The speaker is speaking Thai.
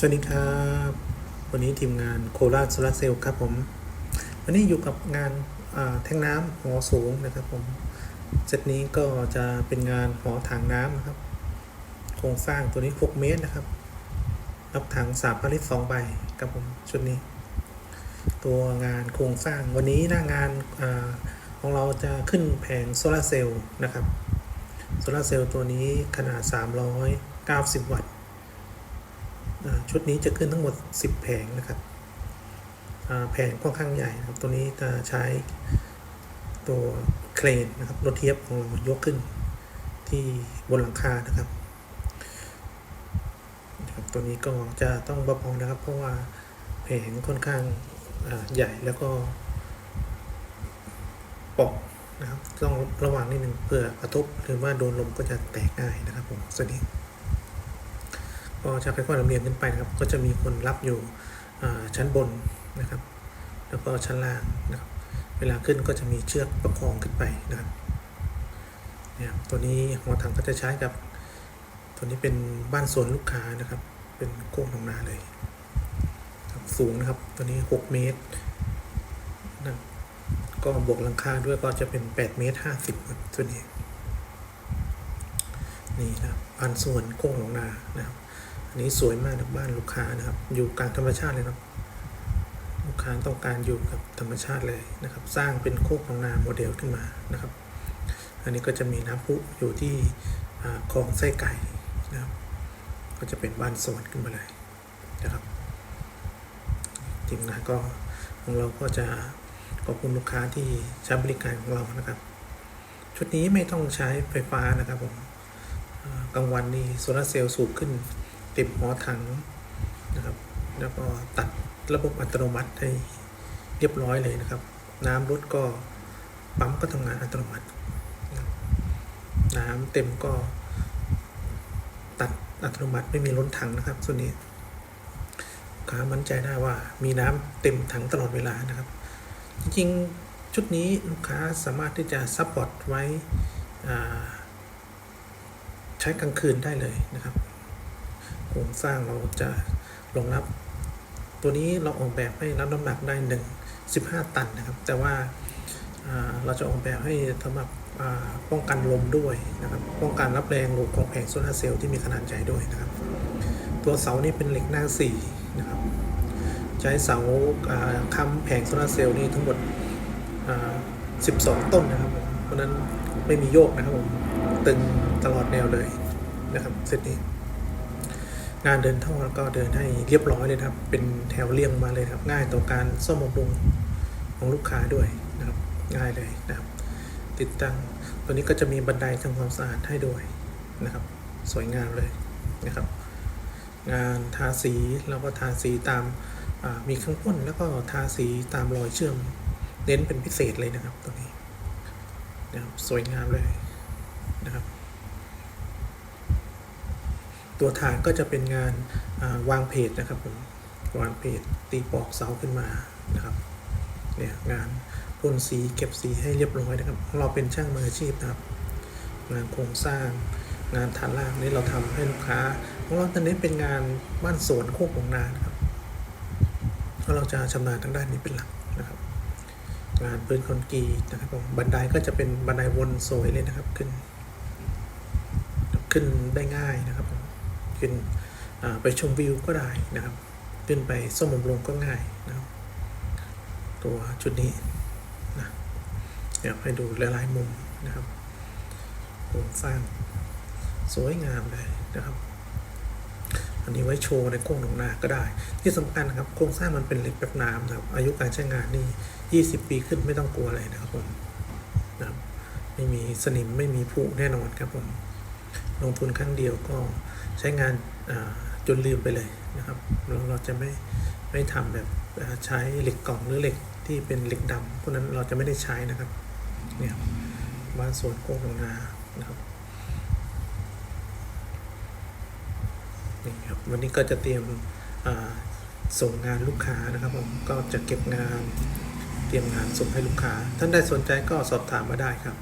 สวัสดีครับ วันนี้ทีมงานโคราชโซลาร์เซลล์ครับผม วันนี้อยู่กับงานแท่งน้ำหอสูงนะครับผมเซตนี้ก็จะเป็นงานหอถังน้ำนะครับ โครงสร้างตัวนี้ 6 เมตรนะครับ รับถัง3พันลิตร2ใบครับผมชุดนี้ ตัวงานโครงสร้างวันนี้หน้างานอของเราจะขึ้นแผงโซลาร์เซลล์นะครับโซลาร์เซลล์ตัวนี้ขนาด 390 วัตต์ ชุดนี้จะขึ้นทั้งหมด 10 แผงนะครับแผงค่อนข้างใหญ่นะครับ ตัวนี้จะใช้ตัวเครนนะครับรถเทียบของเรายกขึ้นที่บนหลังคานะครับตัวนี้ก็จะต้องเบาๆนะครับ เพราะว่าแผงค่อนข้างใหญ่แล้วก็ปอกนะครับต้องระวังนิดหนึ่งเพื่อกระทบหรือว่าโดนลมก็จะแตกง่ายนะครับผมสวัสดี ก็จะค่อยๆลำเลียงขึ้นไปนะครับ ก็จะมีคนรับอยู่ชั้นบนนะครับ แล้วก็ชั้นล่างนะครับ เวลาขึ้นก็จะมีเชือกประคองขึ้นไปนะครับเนี่ยตัวนี้หัวถังก็จะใช้กับ ตัวนี้เป็นบ้านสวนลูกค้านะครับ เป็นโค้งทองนาเลยสูงนะครับ ตัวนี้ 6 เมตรนะก็บวกหลังคาด้วยก็จะเป็น 8 เมตร 50ครับตัวนี้ นี่นะบ้านสวนโค้งหนองนานะครับ นนี้สวยมากนะบ้านลูกค้านะครับ อยู่กลางธรรมชาติเลยครับ ลูกค้าต้องการอยู่กับธรรมชาติเลยนะครับ สร้างเป็นโคกของนาโมเดลขึ้นมานะครับ อันนี้ก็จะมีน้ำพุอยู่ที่คลองไส้ไก่นะครับ ก็จะเป็นบ้านสวนขึ้นมาเลยนะครับทีมงานก็ของเราก็จะขอบคุณลูกค้าที่ใช้บริการของเรานะครับ ชุดนี้ไม่ต้องใช้ไฟฟ้านะครับผมกลางวันนี่โซลาเซลล์สูบขึ้น ต็มหอถังนะครับ แล้วก็ตัดระบบอัตโนมัติให้เรียบร้อยเลยนะครับ น้ำลดก็ปั๊มก็ทำงานอัตโนมัตินะครับน้ำเต็มก็ตัดอัตโนมัติไม่มีล้นถังนะครับส่วนนี้ลูกค้ามั่นใจได้ว่ามีน้ำเต็มถังตลอดเวลานะครับ จริงๆชุดนี้ลูกค้าสามารถที่จะซัพพอร์ตไว้ใช้กลางคืนได้เลยนะครับ รงสร้างเราจะรองรับ ตัวนี้เราออกแบบให้รับน้ำหนักได้หนึ่งสิบห้าตันนะครับ แต่ว่าเราจะออกแบบให้สำหรับป้องกันลมด้วยนะครับ ป้องกันรับแรงลมของแผงโซลาร์เซลล์ที่มีขนาดใหญ่ด้วยนะครับ ตัวเสานี่เป็นเหล็กหน้าสี่นะครับ ใช้เสาค้ำแผงโซลาร์เซลล์นี่ทั้งหมด 12 ต้นนะครับ เพราะฉะนั้นไม่มีโยกนะครับผม ตึงตลอดแนวเลยนะครับเซตนี้ งานเดินท่อแล้วก็เดินให้เรียบร้อยเลยครับ เป็นแถวเรียงมาเลยครับ ง่ายต่อการซ่อมบำรุงของลูกค้าด้วยนะครับ ง่ายเลยนะครับ ติดตั้งตัวนี้ก็จะมีบันไดทำความสะอาดให้ด้วยนะครับ สวยงามเลยนะครับ งานทาสีเราก็ทาสีตามามีข้างพ่นแล้วก็ทาสีตามรอยเชื่อม เน้นเป็นพิเศษเลยนะครับตัวนี้นะครับสวยงามเลยนะครับ ตัวฐานก็จะเป็นงานาวางเพจนะครับผมวางเพจตีปอกเสาขึ้นมานะครับเนี่ยงานพ่นสีเก็บสีให้เรียบร้อยนะครับ เราเป็นช่างมืออาชีพนะครับ งานโครงสร้างงานฐานล่างนี่เราทำให้ลูกค้าของเราตอนนี้เป็นงานบ้านสวนโคกของนานครับเพราะเราจะชำนาญทางด้านนี้เป็นหลักนะครับ งานพื้นคอนกรีตนะครับผมบันไดก็จะเป็นบันไดวนสวยเลยนะครับขึ้น ขึ้นได้ง่ายนะครับผม ขึ้นไปชมวิวก็ได้นะครับ ขึ้นไปส้มบำรุงก็ง่ายนะครับ ตัวชุดนี้นะเดี๋ยวให้ดูหลายๆมุมนะครับโครงสร้างสวยงามเลยนะครับ อันนี้ไว้โชว์ในโค้งหนองนาก็ได้ ที่สำคัญนะครับโครงสร้างมันเป็นเหล็กแบบน้ำนะครับ อายุการใช้งานนี่ 20 ปีขึ้นไม่ต้องกลัวเลยนะครับผมนะครับไม่มีสนิมไม่มีผุแน่นอนครับผม ลงทุนครั้งเดียวก็ใช้งานจนลืมไปเลยนะครับ เราเราจะไม่ไม่ทำแบบใช้เหล็กกล่องหรือเหล็กที่เป็นเหล็กดำพวกนั้นเราจะไม่ได้ใช้นะครับเนี่ยบ้านสวนโค้งหนองนานะครับนี่ครับวันนี้ก็จะเตรียมส่งงานลูกค้านะครับผมก็จะเก็บงานเตรียมงานส่งให้ลูกค้า ท่านใดสนใจก็สอบถามมาได้ครับ